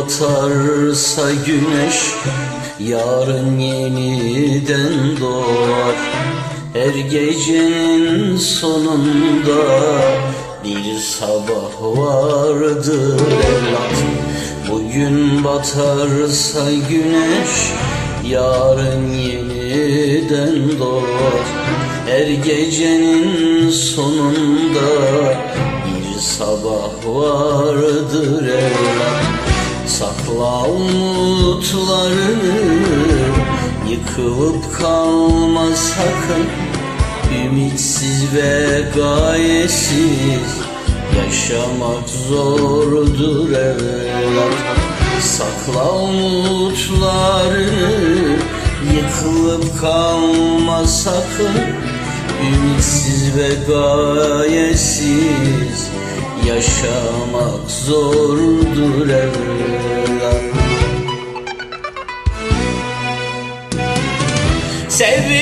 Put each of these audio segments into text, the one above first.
batarsa güneş Yarın yeniden doğar. Her gecenin sonunda Bir sabah vardır evlat. Bugün batarsa güneş Yarın yeniden doğar. Her gecenin sonunda Bir sabah vardır evlat Sakla umutlarını Yıkılıp kalma sakın. Ümitsiz ve gayesiz Yaşamak zordur evlat. Sakla umutlarını Yıkılıp kalma sakın. Ümitsiz ve gayesiz Yaşamak zordur evlat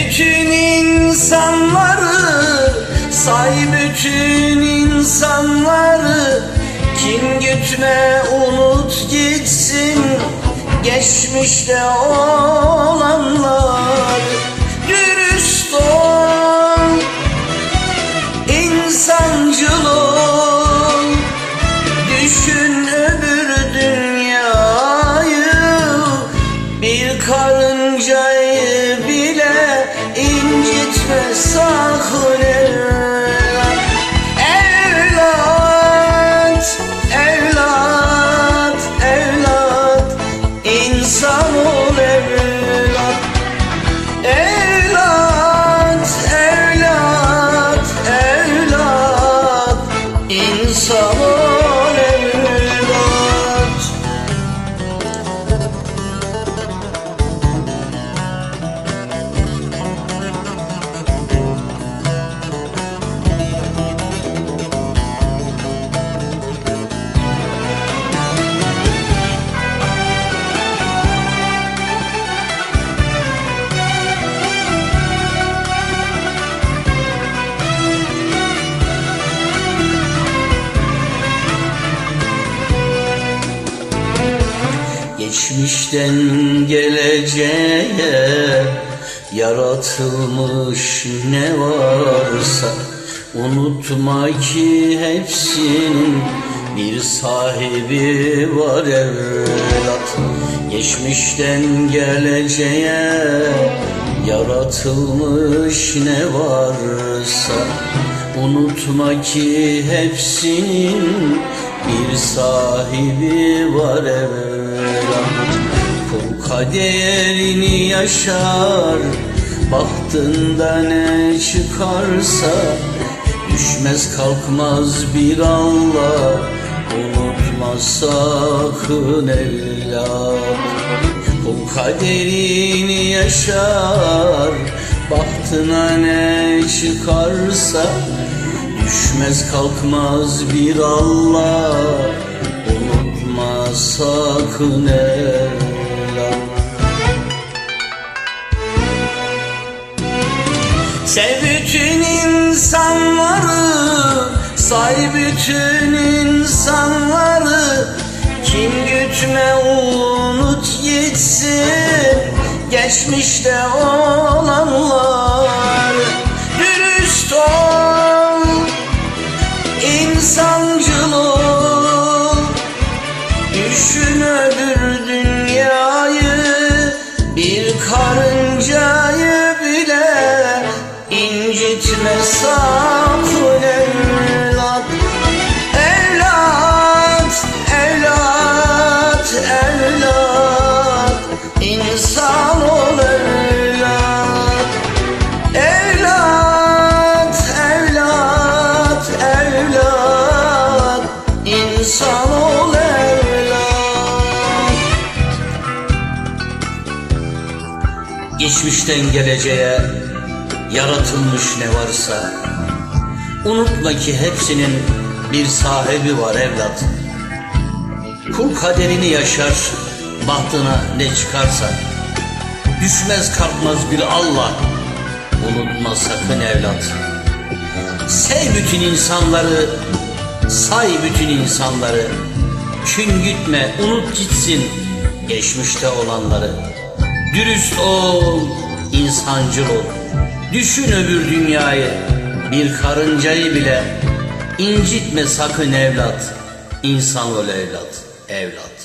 bütün insanları Say bütün insanları. Kim gütme unut gitsin Geçmişte olanlar. Dürüst ol karıncayı bile incitme evlat Evlat, evlat, evlat İnsan ol evlat. Evlat, evlat, evlat İnsan ol Geçmişten geleceğe yaratılmış ne varsa Unutma ki hepsinin bir sahibi var evlat. Geçmişten geleceğe yaratılmış ne varsa Unutma ki hepsinin bir sahibi var evlat Kul kaderini yaşar. Bahtında ne çıkarsa Düşmez kalkmaz bir Allah. Unutma sakın evlat Kul kaderini yaşar. Bahtına ne çıkarsa Düşmez kalkmaz bir Allah sakın evlat Sev bütün insanları Say bütün insanları. Kim gütme unut gitsin Geçmişte olanlar? Dürüst ol Geçmişten geleceğe yaratılmış ne varsa Unutma ki hepsinin bir sahibi var evlat. Kul kaderini yaşar bahtına ne çıkarsa Düşmez kalkmaz bir Allah Unutma sakın evlat. Sev bütün insanları Say bütün insanları. Kün gütme, unut gitsin geçmişte olanları. Dürüst ol, insancıl ol. Düşün öbür dünyayı, bir karıncayı bile incitme sakın evlat. İnsan ol evlat, evlat.